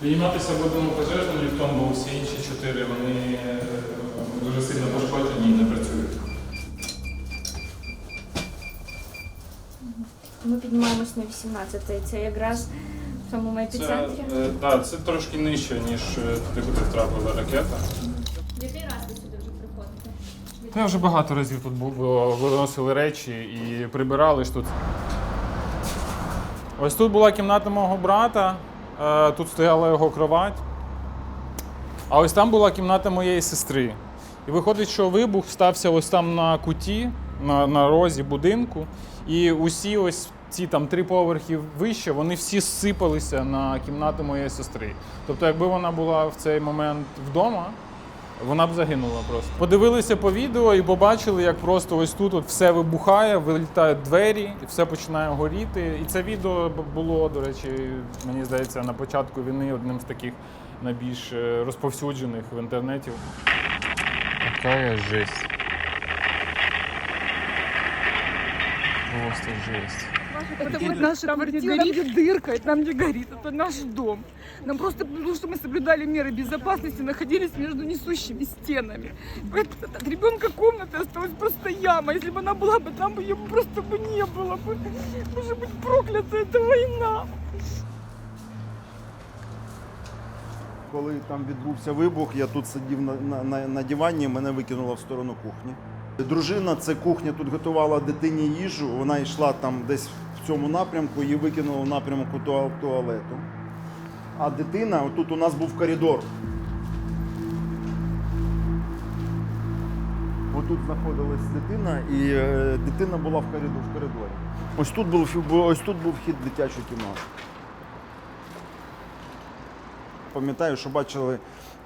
Підніматися в одному пожежному ліфтом, бо всі інші чотири вони е, дуже сильно пошкоджені і не працюють. Ми піднімаємось на 18-й. Це якраз в самому Це, епіцентрі. е, да, це трошки нижче, ніж е, туди, куди втрапила ракета. Який раз ви сюди вже приходите? Я вже багато разів тут був, бо виносили речі і прибирали ж тут. Ось тут була кімната мого брата, е, тут стояла його кровать. А ось там була кімната моєї сестри. І виходить, що вибух стався ось там на куті, на, на розі будинку. І усі ось ці там три поверхи вище, вони всі зсипалися на кімнату моєї сестри. Тобто, якби вона була в цей момент вдома, вона б загинула просто. Подивилися по відео і побачили, як просто ось тут от все вибухає, вилітають двері, і все починає горіти. І це відео було, до речі, мені здається, на початку війни одним з таких найбільш е, розповсюджених в інтернеті. Какая жесть. Просто жесть. Это вот наша там, где горит дырка, и там, где горит, это наш дом. Нам просто потому, что мы соблюдали меры безопасности, находились между несущими стенами. Поэтому от ребенка комнаты осталась просто яма. Если бы она была бы, там бы ее просто бы не было бы. Может быть, проклята эта война. Коли там відбувся вибух, я тут сидів на, на, на, на дивані, мене викинуло в сторону кухні. Дружина, це кухня тут готувала дитині їжу. Вона йшла там десь в цьому напрямку, її викинуло в напрямку туалету. А дитина, отут у нас був коридор. Отут знаходилась дитина, і е, дитина була в коридорі. В коридорі. Ось тут був ось тут був вхід в дитячу кімнату. Пам'ятаю, що бачили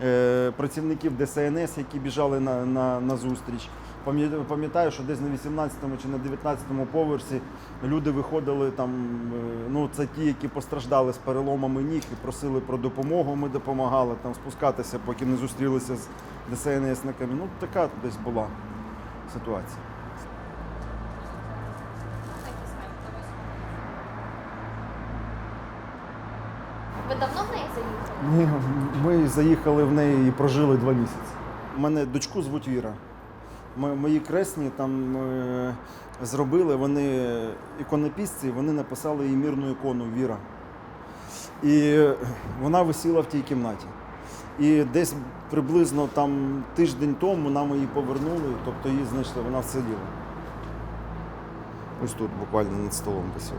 е, працівників ДСНС, які біжали на, на, на зустріч. Пам'я- Пам'ятаю, що десь на 18-му чи на 19-му поверсі люди виходили там. е, Ну, це ті, які постраждали з переломами ніг і просили про допомогу. Ми допомагали там спускатися, поки не зустрілися з ДСНСниками. Ну, така десь була ситуація. Ви давно в неї заїхали? Ні, ми заїхали в неї і прожили два місяці. У мене дочку звуть Віра. Мої кресні там е, зробили, вони іконописці, вони написали їй мірну ікону Віра. І вона висіла в тій кімнаті. І десь приблизно там тиждень тому нам її повернули, тобто її знайшли, вона вціліла. Ось тут буквально над столом висіла.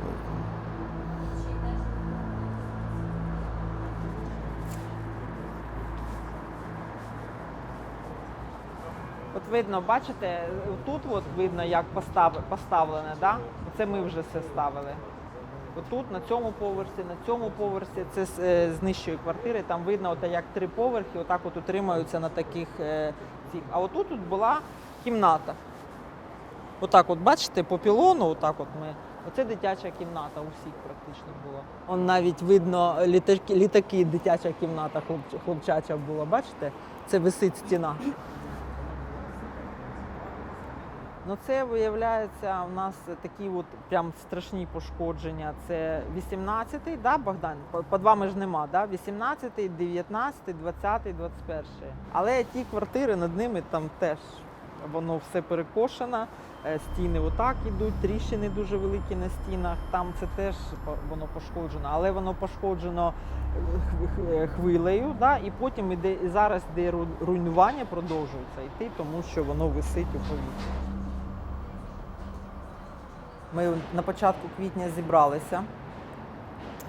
Видно, бачите, тут от видно, як поставлене, да? це ми вже все ставили. Отут, на цьому поверсі, на цьому поверсі, це з, е, нижчої квартири, там видно, от як три поверхи, отак от утримуються на таких е, цих. А отут тут була кімната. Отак, от бачите, по пілону, отак от ми. Оце дитяча кімната у всіх практично була. Он навіть видно літаки, літаки дитяча кімната хлопчача була. Бачите? Це висить стіна. Ну, це виявляється у нас такі от прям страшні пошкодження. Це 18-й, да, Богдан? По, два ми ж нема, да? 18-й, 19-й, 20-й, 21-й. Але ті квартири над ними там теж воно все перекошено. е, Стіни отак ідуть, тріщини дуже великі на стінах. Там це теж воно пошкоджено, але воно пошкоджено е, хв- хвилею, да? і потім іде і зараз де руйнування продовжується йти, тому що воно висить у повітрі. Ми на початку квітня зібралися,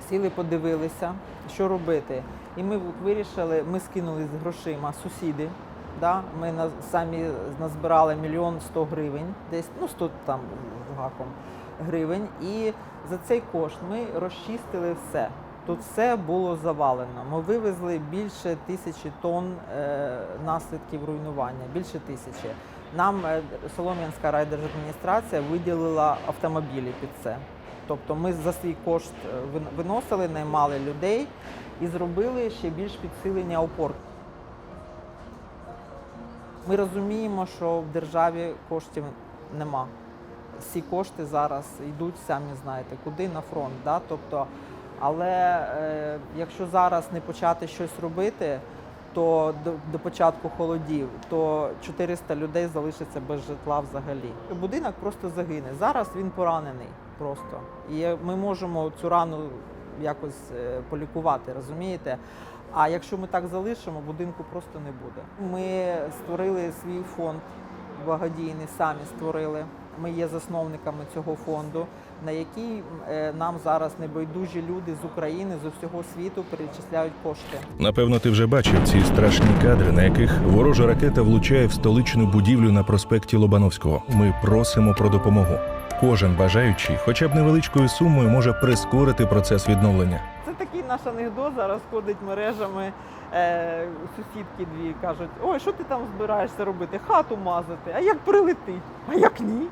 сіли, подивилися, що робити. І ми вирішили, ми скинули з грошима сусіди. Да? Ми на, самі назбирали мільйон сто гривень, десь ну 100 там гаком гривень. І за цей кошт ми розчистили все. Тут все було завалено. Ми вивезли більше тисячі тонн е, наслідків руйнування, більше тисячі. Нам е, Солом'янська райдержадміністрація виділила автомобілі під це. Тобто ми за свій кошт е, виносили, наймали людей і зробили ще більш підсилення опор. Ми розуміємо, що в державі коштів нема. Всі кошти зараз йдуть, самі знаєте, куди на фронт. Да? Тобто Але е, якщо зараз не почати щось робити, то до, до початку холодів, то 400 людей залишаться без житла взагалі. Будинок просто загине. Зараз він поранений просто. І ми можемо цю рану якось е, полікувати, розумієте? А якщо ми так залишимо, будинку просто не буде. Ми створили свій фонд благодійний, самі створили. Ми є засновниками цього фонду, на який е, нам зараз небайдужі люди з України з усього світу перечисляють кошти. Напевно, ти вже бачив ці страшні кадри, на яких ворожа ракета влучає в столичну будівлю на проспекті Лобановського. Ми просимо про допомогу. Кожен бажаючий, хоча б невеличкою сумою, може прискорити процес відновлення. Це такий наш анекдот зараз ходить мережами. Е, сусідки дві кажуть: ой, що ти там збираєшся робити? Хату мазати. А як прилетить? А як ні?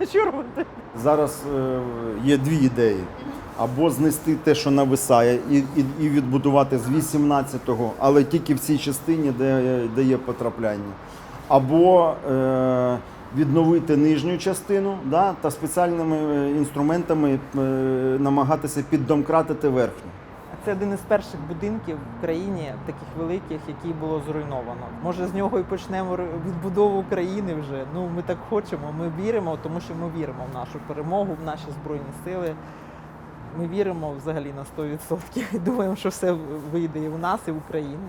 Що робити? Зараз е, є дві ідеї. Або знести те, що нависає, і, і, і відбудувати з 18-го, але тільки в цій частині, де, де є потрапляння. Або е, відновити нижню частину да, та спеціальними е, інструментами е, намагатися піддомкратити верхню. Це один із перших будинків в країні, таких великих, який було зруйновано. Може, з нього і почнемо відбудову України вже. Ну ми так хочемо. Ми віримо, тому що ми віримо в нашу перемогу, в наші збройні сили. Ми віримо взагалі на 100% і думаємо, що все вийде і в нас, і в Україну.